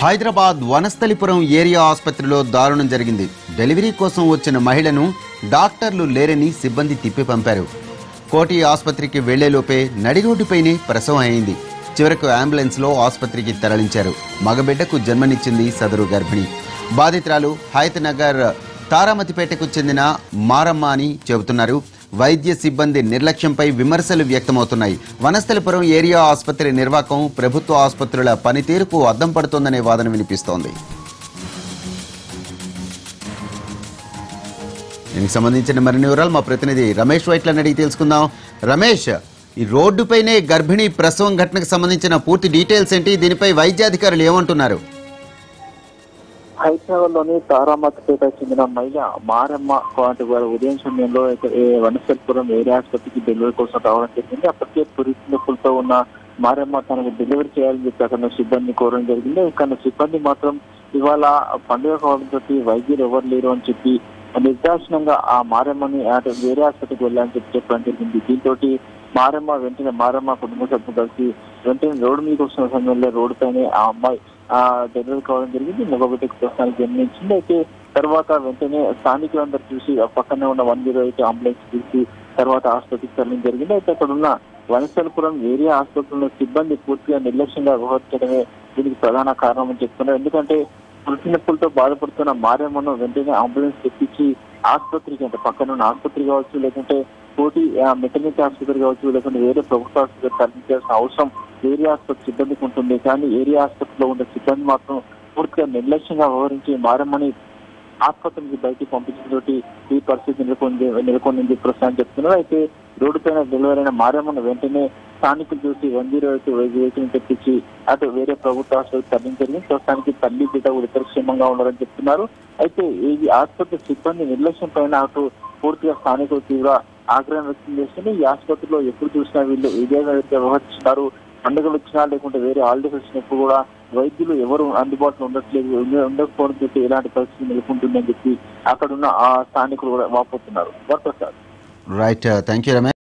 Hyderabad Vanasthalipuram area ఆసుపత్రిలో దారుణం జరిగింది. డెలివరీ కోసం వచ్చిన మహిళను డాక్టర్లు లేరని సిబ్బంది తిప్పి పంపారు. కోటి ఆసుపత్రికి వెళ్ళేలోపే నడిరోడ్డుపైనే ప్రసవం అయింది. చివరకు అంబులెన్స్లో ఆసుపత్రికి తరలించారు. మగబిడ్డకు జన్మనిచ్చింది సదరు గర్భిణి. బాధితురాలు హైత్ నగర్ తారామతిపేటకు చెందిన మారమ్మ అని చెబుతున్నారు. వైద్య సిబ్బంది నిర్లక్ష్యంపై విమర్శలు వ్యక్తమవుతున్నాయి. వనస్థలిపురం ఏరియా ఆసుపత్రి నిర్వాహకం ప్రభుత్వ ఆసుపత్రుల పనితీరుకు అద్దం పడుతోందనే వాదన వినిపిస్తోంది. దీనికి సంబంధించిన మరిన్ని వివరాలు మా ప్రతినిధి రమేష్ వైట్లని అడిగి తెలుసుకుందాం. రమేష్ ఈ రోడ్డుపైనే గర్భిణీ ప్రసవం ఘటనకు సంబంధించిన పూర్తి డీటెయిల్స్ ఏంటి? దీనిపై వైద్యాధికారులు ఏమంటున్నారు? హైదరాబాద్లోని తారామతిపేట చెందిన మహిళ మారమ్మ వాటి గారు ఉదయం సమయంలో అయితే ఏరియా ఆసుపత్రికి డెలివరీ కోసం రావడం జరిగింది. అప్పటికే పురిటి ఉన్న మారమ్మ తనకు డెలివరీ చేయాలని చెప్పి అక్కడ సిబ్బంది కోరడం జరిగింది. కానీ సిబ్బంది మాత్రం ఇవాళ పండుగ కావడంతో వైద్యులు ఎవరు లేరు అని చెప్పి నిర్దాక్షిణంగా ఆ మారమ్మని అటు వేరే ఆసుపత్రికి వెళ్ళాలని చెప్పి చెప్పడం జరిగింది. దీంతో మారమ్మ వెంటనే మారమ్మ కుటుంబ సభ్యులు కలిసి వెంటనే రోడ్డు మీదకి వస్తున్న సమయంలో రోడ్డు పైన ఆ అమ్మాయి ఆ డెలివరీ కావడం జరిగింది. మగబిడ్డకు ప్రస్తుతానికి జన్మించింది. అయితే తర్వాత వెంటనే స్థానికులందరూ చూసి పక్కనే ఉన్న వన్ జీరో ఎయిట్ అంబులెన్స్ తీసి తర్వాత ఆసుపత్రికి తరలించడం జరిగింది. అయితే అక్కడ ఉన్న వనసలపురం ఏరియా ఆసుపత్రిలో సిబ్బంది పూర్తిగా నిర్లక్ష్యంగా వ్యవహరించడమే దీనికి ప్రధాన కారణం అని చెప్తున్నారు. ఎందుకంటే పుట్టి నొప్పులతో బాధపడుతున్న మారేమ్మను వెంటనే అంబులెన్స్ తెప్పించి ఆసుపత్రికి అంటే పక్కన ఉన్న ఆసుపత్రి కావచ్చు లేకుంటే కోటి మెటర్నిటీ ఆసుపత్రి కావచ్చు లేకుంటే వేరే ప్రభుత్వ ఆసుపత్రి తరలించాల్సిన అవసరం ఏరియా ఆసుపత్రి సిబ్బందికి ఉంటుంది. కానీ ఏరియా ఆసుపత్రిలో ఉన్న సిబ్బంది మాత్రం పూర్తిగా నిర్లక్ష్యంగా వ్యవహరించి మారమ్మని ఆసుపత్రికి బయటకు బయటికి పంపించడంతో ఈ పరిస్థితి నెలకొంది నెలకొంది ప్రస్తుతం చెప్తున్నారు. అయితే రోడ్డు పైన డెలివరీ అయిన వెంటనే స్థానికులు చూసి వన్ జీరో ఎయిట్ వెహికల్ తెప్పించి అటు వేరే ప్రభుత్వ ఆసుపత్రి తరలించారు ప్రస్తుతానికి తల్లి బిడ్డ కూడా ఇతర క్షేమంగా ఉన్నారని చెప్తున్నారు. అయితే ఈ ఆసుపత్రి సిబ్బంది నిర్లక్ష్యం పైన అటు పూర్తిగా స్థానికులు తీవ్ర ఆగ్రహం వ్యక్తం చేస్తుంది ఈ ఆసుపత్రిలో ఎప్పుడు చూసినా వీళ్ళు ఇదే వ్యవహరిస్తున్నారు. పండుగలు వచ్చినా లేకుంటే వేరే హాలిడేస్ వచ్చినప్పుడు కూడా వైద్యులు ఎవరు అందుబాటులో ఉండట్లేదు ఉండకపోవడం చెప్పి ఎలాంటి పరిస్థితి నెలకొంటుందని చెప్పి అక్కడ ఉన్న ఆ స్థానికులు కూడా వాపోతున్నారు. Varaprasad right thank you Ramesh